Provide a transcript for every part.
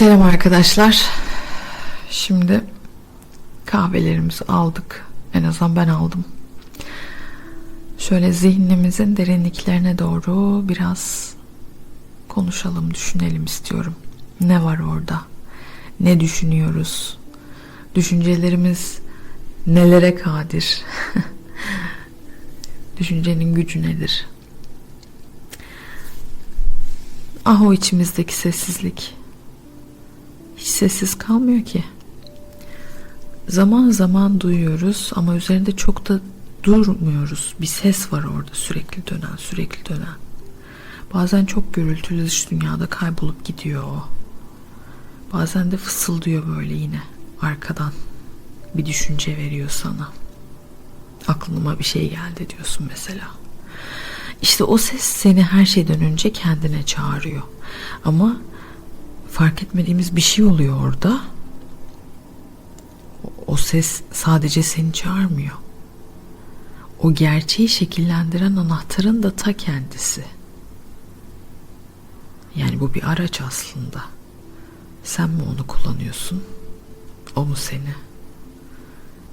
Selam arkadaşlar. Şimdi kahvelerimizi aldık. En azından ben aldım. Şöyle zihnimizin derinliklerine doğru biraz konuşalım, düşünelim istiyorum. Ne var orada? Ne düşünüyoruz? Düşüncelerimiz nelere kadir? Düşüncenin gücü nedir? Ah o içimizdeki sessizlik. Hiç sessiz kalmıyor ki. Zaman zaman duyuyoruz ama üzerinde çok da durmuyoruz. Bir ses var orada sürekli dönen, sürekli dönen. Bazen çok gürültülü dış dünyada kaybolup gidiyor o. Bazen de fısıldıyor böyle yine arkadan. Bir düşünce veriyor sana. Aklıma bir şey geldi diyorsun mesela. İşte o ses seni her şeyden önce kendine çağırıyor. Ama fark etmediğimiz bir şey oluyor orada. O ses sadece seni çağırmıyor. O gerçeği şekillendiren anahtarın da ta kendisi. Yani bu bir araç aslında. Sen mi onu kullanıyorsun? O mu seni?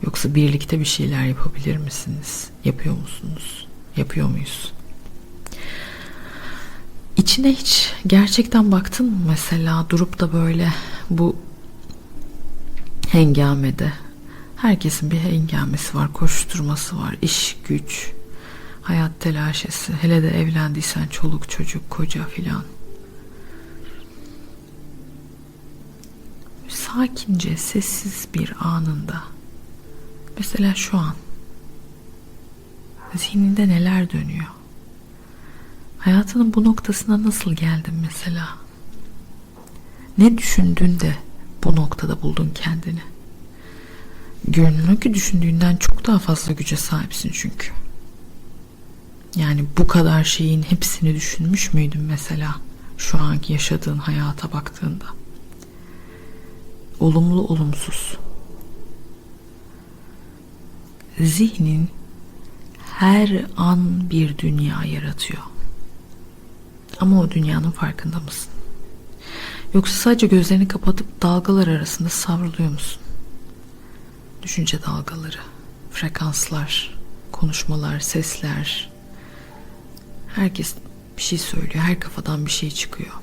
Yoksa birlikte bir şeyler yapabilir misiniz? Yapıyor musunuz? Yapıyor muyuz? İçine hiç gerçekten baktın mı mesela durup da böyle bu hengamede herkesin bir hengamesi var, koşturması var, iş, güç, hayat telaşesi. Hele de evlendiysen çoluk, çocuk, koca filan. Sakince, sessiz bir anında mesela şu an zihninde neler dönüyor? Hayatının bu noktasına nasıl geldin mesela? Ne düşündün de bu noktada buldun kendini? Görünüyor ki düşündüğünden çok daha fazla güce sahipsin çünkü. Yani bu kadar şeyin hepsini düşünmüş müydün mesela şu anki yaşadığın hayata baktığında? Olumlu olumsuz. Zihnin her an bir dünya yaratıyor. Ama o dünyanın farkında mısın? Yoksa sadece gözlerini kapatıp dalgalar arasında savruluyor musun? Düşünce dalgaları, frekanslar, konuşmalar, sesler. Herkes bir şey söylüyor, her kafadan bir şey çıkıyor.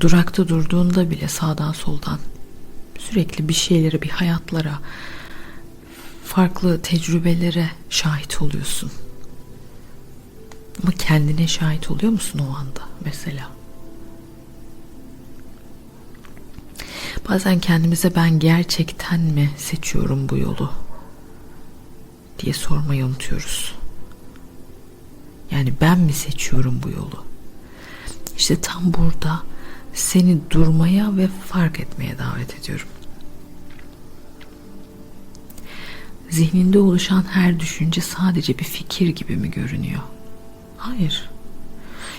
Durakta durduğunda bile sağdan soldan sürekli bir şeylere, bir hayatlara, farklı tecrübelere şahit oluyorsun. Ama kendine şahit oluyor musun o anda mesela? Bazen kendimize ben gerçekten mi seçiyorum bu yolu diye sormayı unutuyoruz. Yani ben mi seçiyorum bu yolu? İşte tam burada seni durmaya ve fark etmeye davet ediyorum. Zihninde oluşan her düşünce sadece bir fikir gibi mi görünüyor? Hayır.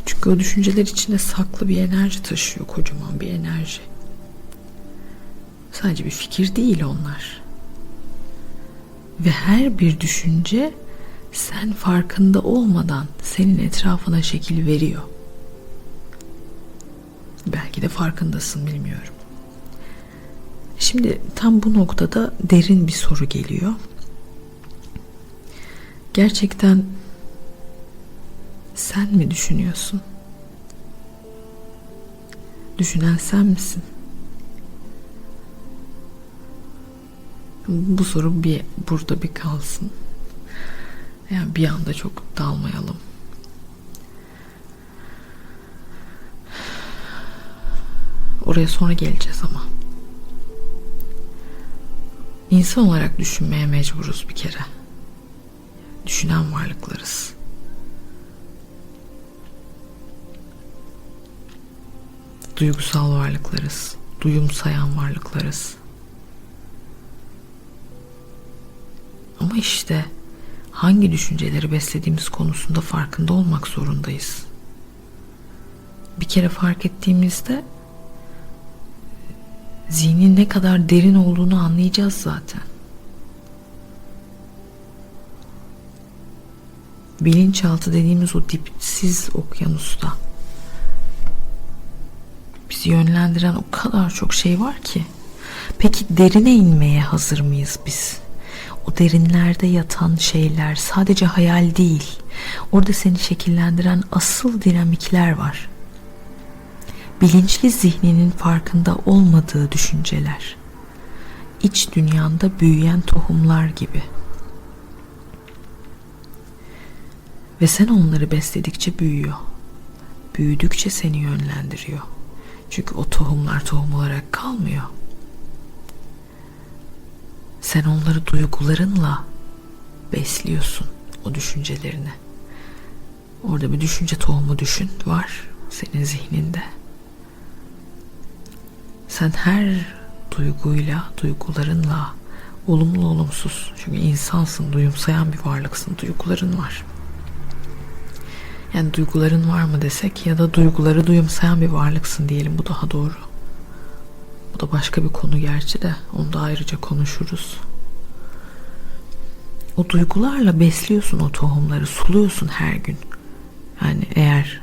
Çünkü o düşünceler içinde saklı bir enerji taşıyor, kocaman bir enerji. Sadece bir fikir değil onlar. Ve her bir düşünce sen farkında olmadan senin etrafına şekil veriyor. Belki de farkındasın bilmiyorum. Şimdi tam bu noktada derin bir soru geliyor. Gerçekten sen mi düşünüyorsun? Düşünen sen misin? Bu soru bir burada bir kalsın. Yani bir anda çok dalmayalım. Oraya sonra geleceğiz ama. İnsan olarak düşünmeye mecburuz bir kere. Düşünen varlıklarız. Duygusal varlıklarız. Duyum sayan varlıklarız. Ama işte hangi düşünceleri beslediğimiz konusunda farkında olmak zorundayız. Bir kere fark ettiğimizde zihnin ne kadar derin olduğunu anlayacağız zaten. Bilinçaltı dediğimiz o dipsiz okyanusta bizi yönlendiren o kadar çok şey var ki. Peki derine inmeye hazır mıyız biz? O derinlerde yatan şeyler sadece hayal değil. Orada seni şekillendiren asıl dinamikler var. Bilinçli zihninin farkında olmadığı düşünceler. İç dünyanda büyüyen tohumlar gibi. Ve sen onları besledikçe büyüyor. Büyüdükçe seni yönlendiriyor. Çünkü o tohumlar tohum olarak kalmıyor. Sen onları duygularınla besliyorsun o düşüncelerini. Orada bir düşünce tohumu düşün var senin zihninde. Sen her duyguyla, duygularınla olumlu olumsuz çünkü insansın, duyumsayan bir varlıksın, duyguların var. Yani duyguların var mı desek ya da duyguları duyumsayan bir varlıksın diyelim bu daha doğru. Bu da başka bir konu gerçi de onu da ayrıca konuşuruz. O duygularla besliyorsun o tohumları, suluyorsun her gün. Yani eğer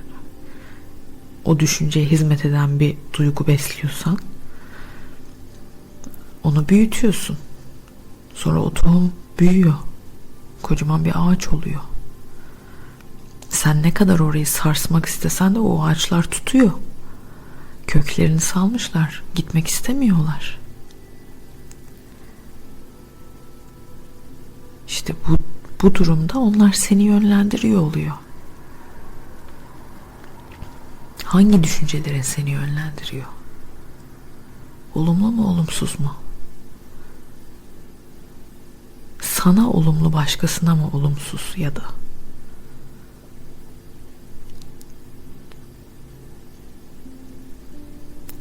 o düşünceye hizmet eden bir duygu besliyorsan onu büyütüyorsun. Sonra o tohum büyüyor. Kocaman bir ağaç oluyor. Sen ne kadar orayı sarsmak istesen de o ağaçlar tutuyor. Köklerini salmışlar. Gitmek istemiyorlar. İşte bu, bu durumda onlar seni yönlendiriyor oluyor. Hangi düşüncelerin seni yönlendiriyor? Olumlu mu olumsuz mu? Sana olumlu başkasına mı olumsuz ya da?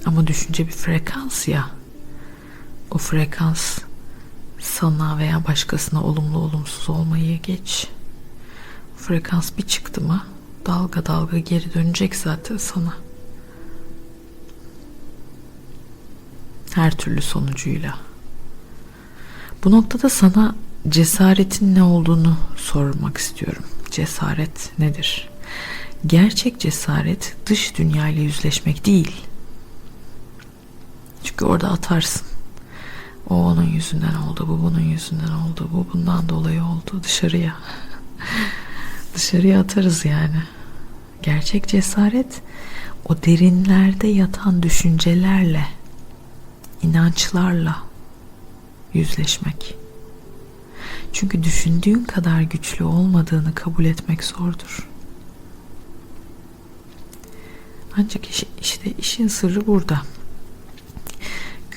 Ama düşünce bir frekans ya. O frekans sana veya başkasına olumlu olumsuz olmayı geç. Frekans bir çıktı mı dalga dalga geri dönecek zaten sana. Her türlü sonucuyla. Bu noktada sana cesaretin ne olduğunu sormak istiyorum. Cesaret nedir? Gerçek cesaret dış dünyayla yüzleşmek değil çünkü orada atarsın. O onun yüzünden oldu, bu bunun yüzünden oldu, bu bundan dolayı oldu dışarıya. dışarıya atarız yani. Gerçek cesaret o derinlerde yatan düşüncelerle, inançlarla yüzleşmek. Çünkü düşündüğün kadar güçlü olmadığını kabul etmek zordur. Ancak işte işin sırrı burada.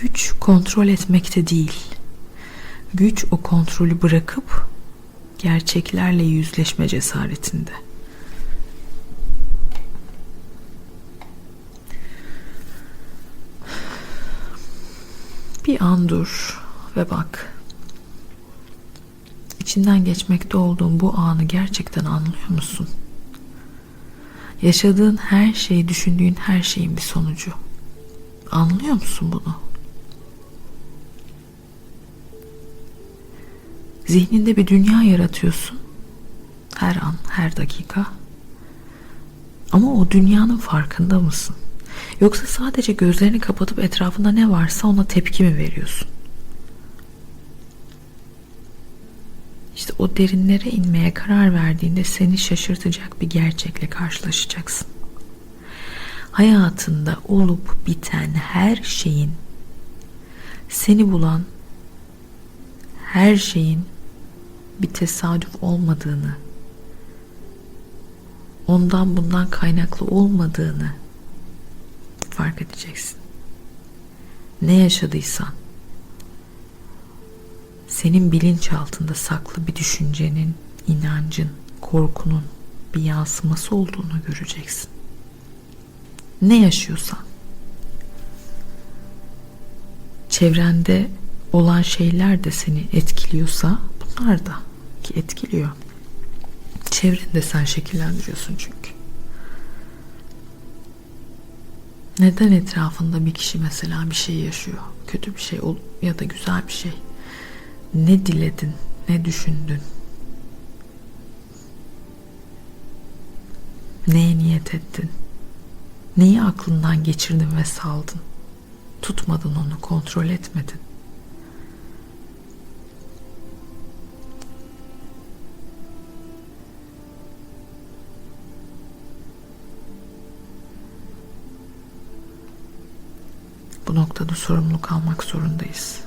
Güç kontrol etmekte değil. Güç o kontrolü bırakıp gerçeklerle yüzleşme cesaretinde. Bir an dur ve bak. İçinden geçmekte olduğun bu anı gerçekten anlıyor musun? Yaşadığın her şey, düşündüğün her şeyin bir sonucu. Anlıyor musun bunu? Zihninde bir dünya yaratıyorsun. Her an, her dakika. Ama o dünyanın farkında mısın? Yoksa sadece gözlerini kapatıp etrafında ne varsa ona tepki mi veriyorsun? İşte o derinlere inmeye karar verdiğinde seni şaşırtacak bir gerçekle karşılaşacaksın. Hayatında olup biten her şeyin seni bulan her şeyin bir tesadüf olmadığını, ondan bundan kaynaklı olmadığını fark edeceksin. Ne yaşadıysan, senin bilinç altında saklı bir düşüncenin, inancın, korkunun bir yansıması olduğunu göreceksin. Ne yaşıyorsan, çevrende olan şeyler de seni etkiliyorsa bunlar da ki etkiliyor. Çevreni de sen şekillendiriyorsun çünkü. Neden etrafında bir kişi mesela bir şey yaşıyor? Kötü bir şey ya da güzel bir şey. Ne diledin? Ne düşündün? Neye niyet ettin? Neyi aklından geçirdin ve saldın? Tutmadın onu, kontrol etmedin. Noktada sorumluluk almak zorundayız.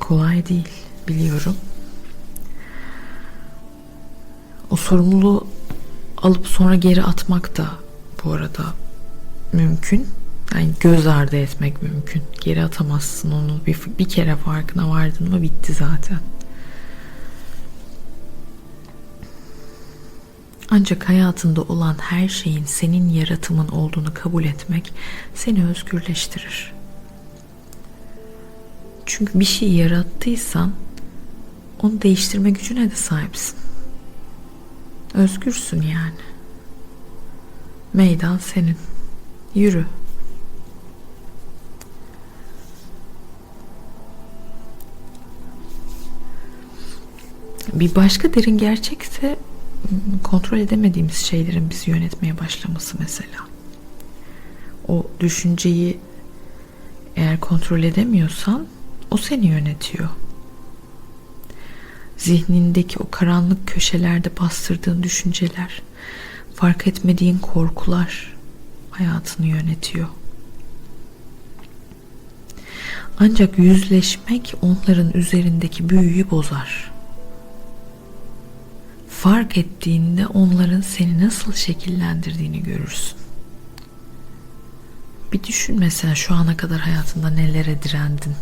Kolay değil, biliyorum. O sorumluluğu alıp sonra geri atmak da bu arada mümkün. Yani göz ardı etmek mümkün. Geri atamazsın onu. Bir, bir kere farkına vardın mı bitti zaten. Ancak hayatında olan her şeyin senin yaratımın olduğunu kabul etmek seni özgürleştirir. Çünkü bir şey yarattıysan onu değiştirme gücüne de sahipsin. Özgürsün yani. Meydan senin. Yürü. Bir başka derin gerçekse kontrol edemediğimiz şeylerin bizi yönetmeye başlaması mesela. O düşünceyi eğer kontrol edemiyorsan o seni yönetiyor. Zihnindeki o karanlık köşelerde bastırdığın düşünceler, fark etmediğin korkular hayatını yönetiyor. Ancak yüzleşmek onların üzerindeki büyüyü bozar. Fark ettiğinde onların seni nasıl şekillendirdiğini görürsün. Bir düşün mesela şu ana kadar hayatında nelere direndin,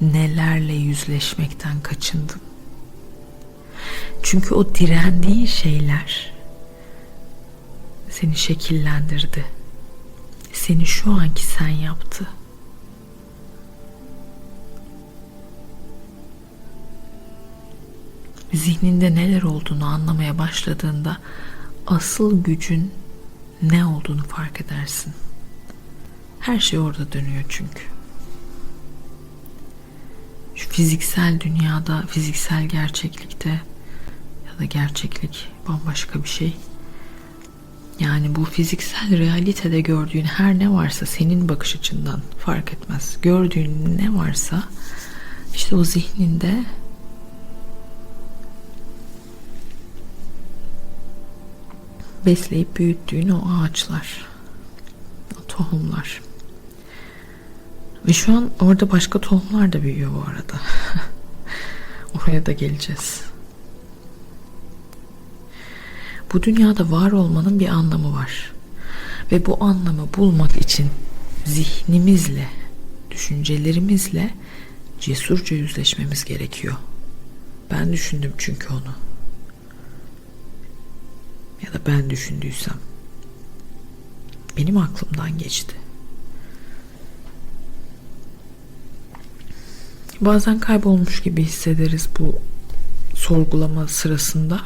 nelerle yüzleşmekten kaçındın. Çünkü o direndiğin şeyler seni şekillendirdi. Seni şu anki sen yaptı. Zihninde neler olduğunu anlamaya başladığında asıl gücün ne olduğunu fark edersin. Her şey orada dönüyor çünkü. Şu fiziksel dünyada, fiziksel gerçeklikte ya da gerçeklik bambaşka bir şey. Yani bu fiziksel realitede gördüğün her ne varsa senin bakış açından fark etmez. Gördüğün ne varsa işte o zihninde besleyip büyüttüğün o ağaçlar, o tohumlar. Ve şu an orada başka tohumlar da büyüyor bu arada. Oraya da geleceğiz. Bu dünyada var olmanın bir anlamı var. Ve bu anlamı bulmak için zihnimizle, düşüncelerimizle cesurca yüzleşmemiz gerekiyor. Ben düşündüm çünkü onu. Ya da ben düşündüysem benim aklımdan geçti. Bazen kaybolmuş gibi hissederiz bu sorgulama sırasında.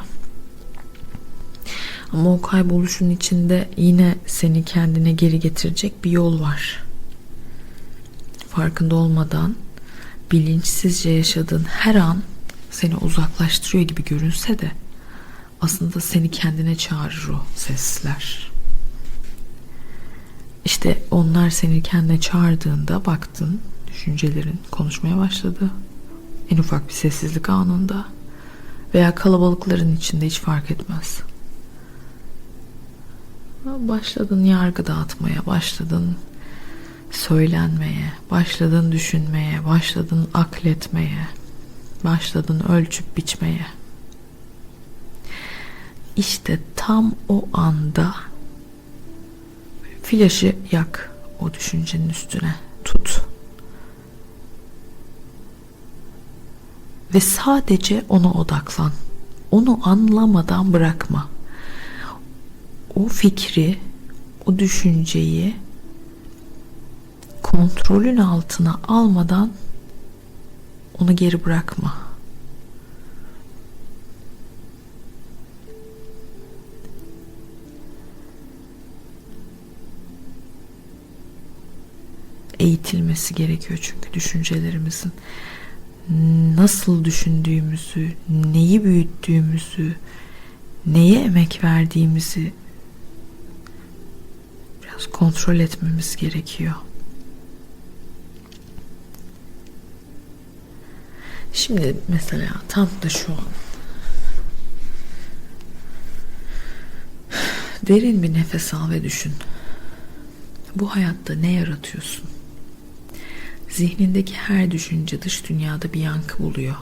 Ama o kayboluşun içinde yine seni kendine geri getirecek bir yol var. Farkında olmadan bilinçsizce yaşadığın her an seni uzaklaştırıyor gibi görünse de aslında seni kendine çağırır o sesler. İşte onlar seni kendine çağırdığında baktın düşüncelerin konuşmaya başladı. En ufak bir sessizlik anında veya kalabalıkların içinde hiç fark etmez. Başladın yargı dağıtmaya, başladın söylenmeye, başladın düşünmeye, başladın akletmeye, başladın ölçüp biçmeye. İşte tam o anda flaşı yak o düşüncenin üstüne tut. Ve sadece ona odaklan. Onu anlamadan bırakma. O fikri, o düşünceyi kontrolün altına almadan onu geri bırakma. Eğitilmesi gerekiyor çünkü düşüncelerimizin nasıl düşündüğümüzü, neyi büyüttüğümüzü, neye emek verdiğimizi biraz kontrol etmemiz gerekiyor. Şimdi mesela tam da şu an derin bir nefes al ve düşün. Bu hayatta ne yaratıyorsun? Zihnindeki her düşünce dış dünyada bir yankı buluyor.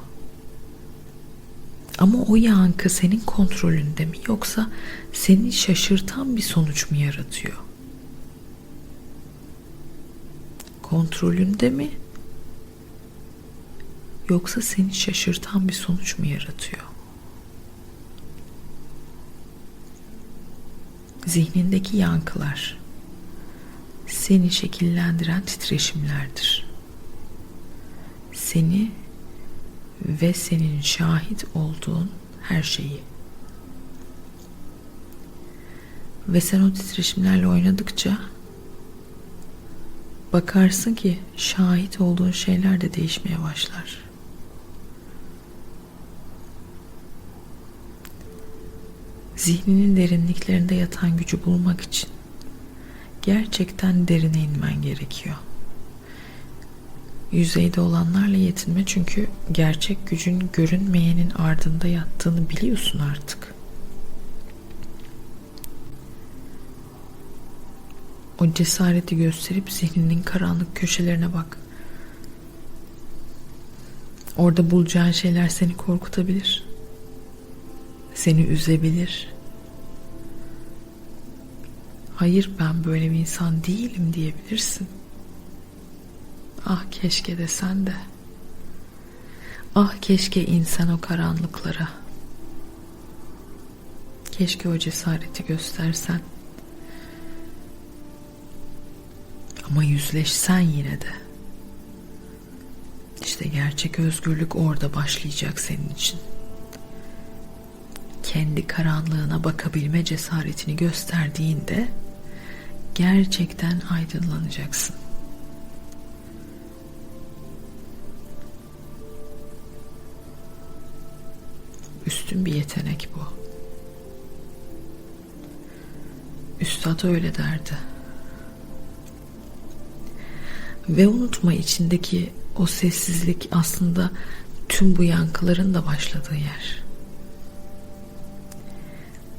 Ama o yankı senin kontrolünde mi yoksa seni şaşırtan bir sonuç mu yaratıyor? Kontrolünde mi yoksa seni şaşırtan bir sonuç mu yaratıyor? Zihnindeki yankılar seni şekillendiren titreşimlerdir. Seni ve senin şahit olduğun her şeyi. Ve sen o titreşimlerle oynadıkça bakarsın ki şahit olduğun şeyler de değişmeye başlar. Zihninin derinliklerinde yatan gücü bulmak için gerçekten derine inmen gerekiyor. Yüzeyde olanlarla yetinme çünkü gerçek gücün görünmeyenin ardında yattığını biliyorsun artık. O cesareti gösterip zihninin karanlık köşelerine bak. Orada bulacağın şeyler seni korkutabilir. Seni üzebilir. Hayır ben böyle bir insan değilim diyebilirsin. Ah keşke desen de. Ah keşke insan o karanlıklara. Keşke o cesareti göstersen. Ama yüzleşsen yine de. İşte gerçek özgürlük orada başlayacak senin için. Kendi karanlığına bakabilme cesaretini gösterdiğinde gerçekten aydınlanacaksın. Üstün bir yetenek bu. Üstad öyle derdi. Ve unutma içindeki o sessizlik aslında tüm bu yankıların da başladığı yer.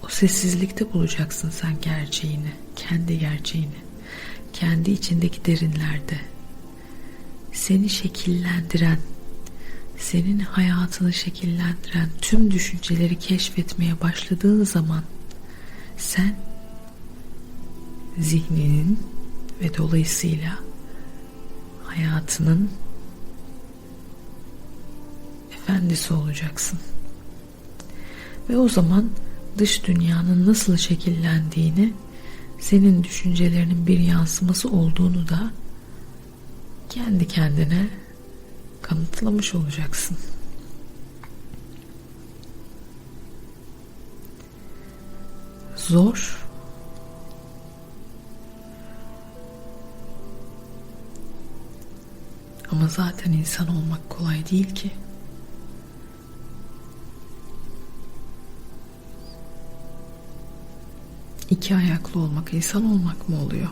O sessizlikte bulacaksın sen gerçeğini, kendi gerçeğini, kendi içindeki derinlerde. Seni şekillendiren, senin hayatını şekillendiren tüm düşünceleri keşfetmeye başladığın zaman sen zihninin ve dolayısıyla hayatının efendisi olacaksın. Ve o zaman dış dünyanın nasıl şekillendiğini, senin düşüncelerinin bir yansıması olduğunu da kendi kendine kanıtlamış olacaksın. Zor. Ama zaten insan olmak kolay değil ki. İki ayaklı olmak insan olmak mı oluyor?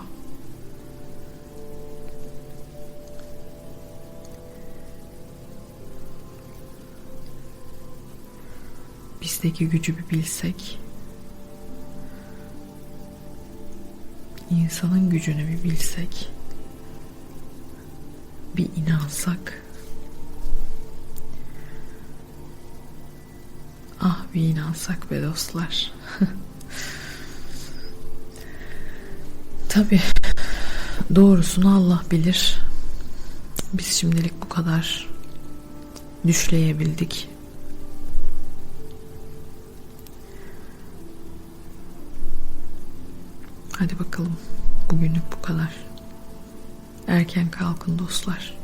Bizdeki gücü bir bilsek. İnsanın gücünü bir bilsek. Bir inansak. Ah bir inansak be dostlar. Tabi doğrusunu Allah bilir. Biz şimdilik bu kadar düşleyebildik Hadi bakalım. Bugünlük bu kadar. Erken kalkın dostlar.